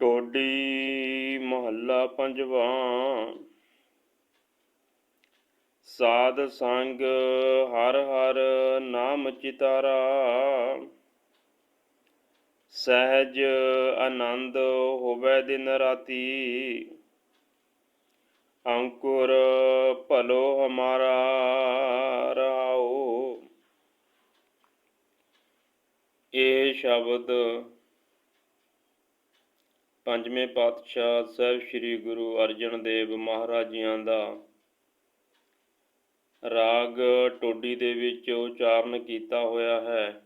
ਟੋਡੀ ਮਹੱਲਾ ਪੰਜਵਾ। ਸਾਧ ਸੰਗ ਹਰ ਹਰ ਨਾਮ ਚਿਤਾਰਾ। ਸਹਿਜ ਆਨੰਦ ਹੋਵੇ ਦਿਨ ਰਾਤੀ। ਅੰਕੁਰ ਭਲੋ ਹਮਾਰਾ ਰਹਾਓ ਇਹ ਸ਼ਬਦ ਪੰਜਵੇਂ ਪਾਤਸ਼ਾਹ ਸਾਹਿਬ ਸ੍ਰੀ ਗੁਰੂ ਅਰਜਨ ਦੇਵ ਮਹਾਰਾਜ ਜੀਆਂ ਦਾ ਰਾਗ ਟੋਡੀ ਦੇ ਵਿੱਚ ਉਚਾਰਨ ਕੀਤਾ ਹੋਇਆ ਹੈ।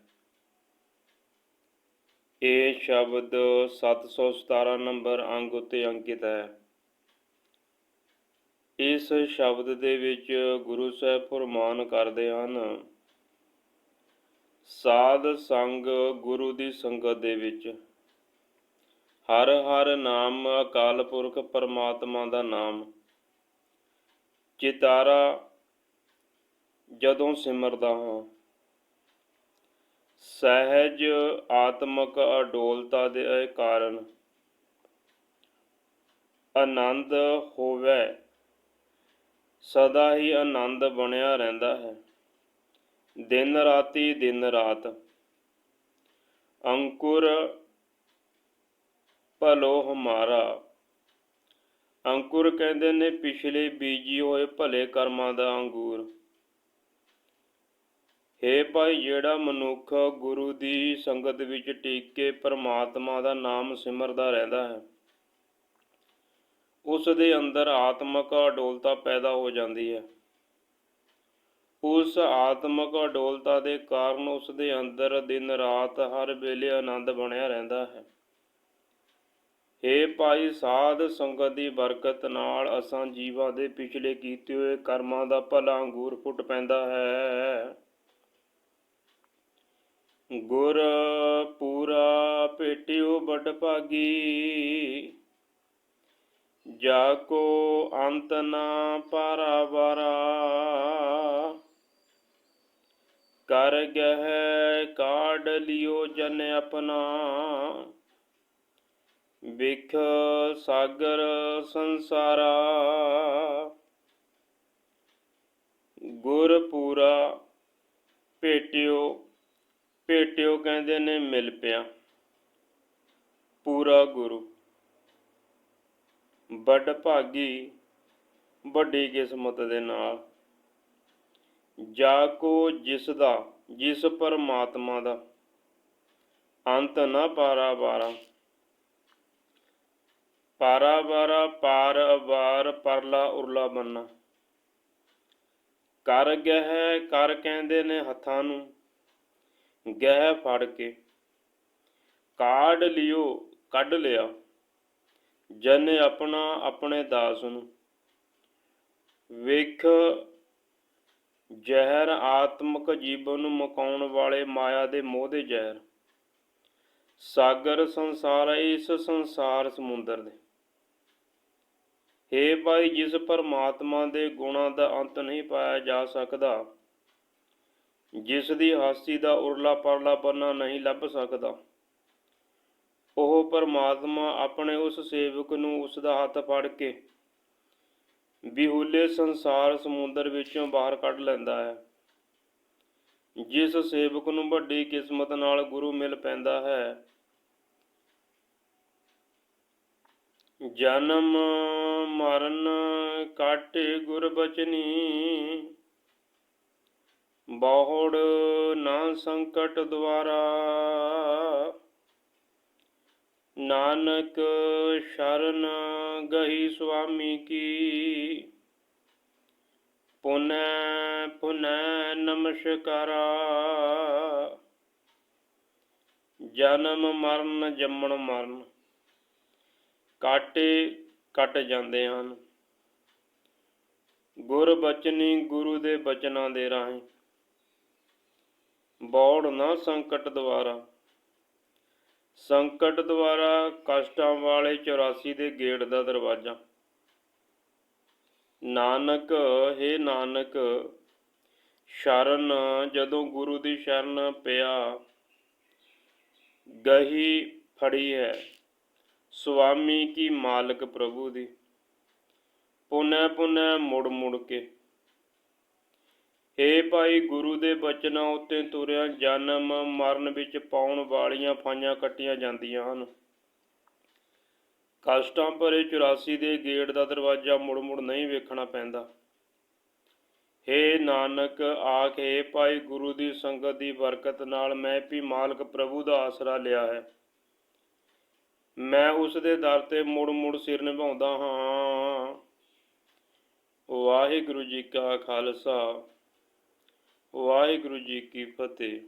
ਇਹ ਸ਼ਬਦ 717 ਨੰਬਰ ਅੰਗ ਉੱਤੇ ਅੰਕਿਤ ਹੈ। ਇਸ ਸ਼ਬਦ ਦੇ ਵਿੱਚ ਗੁਰੂ ਸਾਹਿਬ ਫਰਮਾਨ ਕਰਦੇ ਹਨ, ਸਾਧ ਸੰਗ ਗੁਰੂ ਦੀ ਸੰਗਤ ਦੇ ਵਿੱਚ। ਹਰ ਹਰ ਨਾਮ ਅਕਾਲ ਪੁਰਖ ਪਰਮਾਤਮਾ ਦਾ ਨਾਮ। ਚਿਤਾਰਾ ਜਦੋਂ ਸਿਮਰਦਾ ਹਾਂ। ਸਹਿਜ ਆਤਮਕ ਅਡੋਲਤਾ ਦੇ ਕਾਰਨ ਆਨੰਦ ਹੋਵੇ, ਸਦਾ ਹੀ ਆਨੰਦ ਬਣਿਆ ਰਹਿੰਦਾ ਹੈ। ਦਿਨ ਰਾਤੀ ਦਿਨ ਰਾਤ ਅੰਕੁਰ ਭਲੋ ਹਮਾਰਾ। ਅੰਕੁਰ ਕਹਿੰਦੇ ਨੇ, ਪਿਛਲੇ ਬੀਜੀ ਹੋਏ ਭਲੇ ਕਰਮਾਂ ਦਾ ਅੰਗੂਰ। ਹੇ ਭਾਈ, ਜਿਹੜਾ ਮਨੁੱਖ ਗੁਰੂ ਦੀ ਸੰਗਤ ਵਿੱਚ ਟਿਕ ਕੇ ਪ੍ਰਮਾਤਮਾ ਦਾ ਨਾਮ ਸਿਮਰਦਾ ਰਹਿੰਦਾ ਹੈ, ਉਸ ਦੇ ਅੰਦਰ ਆਤਮਕ ਅਡੋਲਤਾ ਪੈਦਾ ਹੋ ਜਾਂਦੀ ਹੈ। ਉਸ ਆਤਮਕ ਅਡੋਲਤਾ ਦੇ ਕਾਰਨ ਉਸ ਦੇ ਅੰਦਰ ਦਿਨ ਰਾਤ ਹਰ ਵੇਲੇ ਆਨੰਦ ਬਣਿਆ ਰਹਿੰਦਾ ਹੈ। ਹੇ ਭਾਈ, ਸਾਧ ਸੰਗਤ ਦੀ ਬਰਕਤ ਨਾਲ ਅਸਾਂ ਜੀਵਾਂ ਦੇ ਪਿਛਲੇ ਕੀਤੇ ਹੋਏ ਕਰਮਾਂ ਦਾ ਭਲਾ ਅੰਗੂਰ ਫੁੱਟ ਪੈਂਦਾ ਹੈ। ਗੁਰ ਪੂਰਾ ਭੇਟਿਓ ਬੜ ਭਾਗੀ, ਜਾ ਕੋ ਅੰਤ ਨਾ ਪਾਰਾਵਾਰਾ ਕਰ ਗਹਿ ਕਾਢ ਲਿਓ ਜਨ ਆਪਣਾ। ਵਿਖ ਸਾਗਰ ਸੰਸਾਰਾ। ਗੁਰ ਪੂਰਾ ਭੇਟਿਓ ਭੇਟਿਓ ਕਹਿੰਦੇ ਨੇ ਮਿਲ ਪਿਆ। ਪੂਰਾ ਗੁਰੂ। ਵੱਡ ਭਾਗੀ, ਵੱਡੀ ਕਿਸਮਤ ਦੇ ਨਾਲ। ਜਾ ਕੋ ਜਿਸ ਦਾ, ਜਿਸ ਪਰਮਾਤਮਾ ਦਾ। ਅੰਤ ਨਾ ਪਾਰਾ ਬਾਰਾ। ਪਾਰਾ ਬਾਰਾ ਪਾਰ ਅਵਾਰ ਪਰਲਾ ਉਰਲਾ ਬੰਨਾ। ਕਰ ਗਹਿ, ਕਰ ਕਹਿੰਦੇ ਨੇ ਹੱਥਾਂ ਨੂੰ, ਗਹਿ ਫੜ ਕੇ। ਕਾਢ ਲਿਓ, ਕੱਢ ਲਿਆ। ਜਨ ਆਪਣਾ ਆਪਣੇ ਦਾਸ ਨੂੰ। ਵੇਖ ਜ਼ਹਿਰ ਆਤਮਕ ਜੀਵਨ ਨੂੰ ਮਕਾਉਣ ਵਾਲੇ ਮਾਇਆ ਦੇ ਮੋਹ ਦੇ ਜ਼ਹਿਰ। ਸਾਗਰ ਸੰਸਾਰ, ਇਸ ਸੰਸਾਰ ਸਮੁੰਦਰ ਦੇ। ਹੇ ਭਾਈ, ਜਿਸ ਪਰਮਾਤਮਾ ਦੇ ਗੁਣਾਂ ਦਾ ਅੰਤ ਨਹੀਂ ਪਾਇਆ ਜਾ ਸਕਦਾ, ਜਿਸ ਦੀ ਹਾਸੀ ਦਾ ਉਰਲਾ ਪਰਲਾ ਬੰਨਾ ਨਹੀਂ ਲੱਭ ਸਕਦਾ, ਉਹ ਪਰਮਾਤਮਾ ਆਪਣੇ ਉਸ ਸੇਵਕ ਨੂੰ ਉਸ ਦਾ ਹੱਥ ਫੜ ਕੇ ਵਿਹੂਲੇ ਸੰਸਾਰ ਸਮੁੰਦਰ ਵਿੱਚੋਂ ਬਾਹਰ ਕੱਢ ਲੈਂਦਾ ਹੈ, ਜਿਸ ਸੇਵਕ ਨੂੰ ਵੱਡੀ ਕਿਸਮਤ ਨਾਲ ਗੁਰੂ ਮਿਲ ਪੈਂਦਾ ਹੈ ਜਨਮ ਮਰਨ ਕਾਟੇ ਗੁਰ ਬਚਨੀ। ਬਹੁੜ ਨਾ ਸੰਕਟ ਦੁਆਰਾ। ਨਾਨਕ ਸ਼ਰਨ ਗਹੀ ਸੁਆਮੀ ਕੀ। ਪੁਨੈ ਪੁਨੈ ਨਮਸਕਾਰਾ। ਜਨਮ ਮਰਨ ਜੰਮਣ ਮਰਨ। ਕਾਟੇ ਕੱਟ ਜਾਂਦੇ ਹਨ। ਗੁਰ ਬਚਨੀ ਗੁਰੂ ਦੇ ਬਚਨਾਂ ਦੇ ਰਾਹੀਂ। ਬੌੜ ਨਾ ਸੰਕਟ ਦੁਆਰਾ। ਸੰਕਟ ਦੁਆਰਾ ਕਸ਼ਟਾਂ ਵਾਲੇ 84 ਦੇ ਗੇਟ ਦਾ ਦਰਵਾਜ਼ਾ। ਨਾਨਕ, ਹੈ ਨਾਨਕ, ਸ਼ਰਨ ਜਦੋਂ ਗੁਰੂ ਦੀ ਸ਼ਰਨ ਪਿਆ, ਗਹੀ ਫੜੀ ਹੈ। ਸੁਆਮੀ ਕੀ ਮਾਲਕ ਪ੍ਰਭੂ ਦੀ? ਪੁਨੈ ਪੁਨੈ ਮੁੜ ਮੁੜ ਕੇ। ਏ ਭਾਈ ਗੁਰੂ ਦੇ ਬਚਨਾਂ ਉੱਤੇ ਤੁਰਿਆ ਜਨਮ, ਮਰਨ ਵਿੱਚ ਪਾਉਣ ਵਾਲੀਆਂ ਫਾਈਆਂ ਕੱਟੀਆਂ ਜਾਂਦੀਆਂ ਹਨ। ਕਸ਼ਟਾਂ ਭਰੇ 84 ਦੇ ਗੇਟ ਦਾ ਦਰਵਾਜ਼ਾ ਮੁੜ ਮੁੜ ਨਹੀਂ ਵੇਖਣਾ ਪੈਂਦਾ। ਹੇ ਨਾਨਕ, ਆਖੇ ਭਾਈ ਗੁਰੂ ਦੀ ਸੰਗਤ ਦੀ ਬਰਕਤ ਨਾਲ ਮੈਂ ਵੀ ਮਾਲਕ ਪ੍ਰਭੂ ਦਾ ਆਸਰਾ ਲਿਆ ਹੈ। ਮੈਂ ਉਸ ਦੇ ਦਰ ਤੇ ਮੁੜ ਮੁੜ ਸਿਰ ਨਿਭਾਉਂਦਾ ਹਾਂ। ਵਾਹਿਗੁਰੂ ਜੀ ਕਾ ਖਾਲਸਾ, ਵਾਹਿਗੁਰੂ ਜੀ ਕੀ ਫਤਿਹ।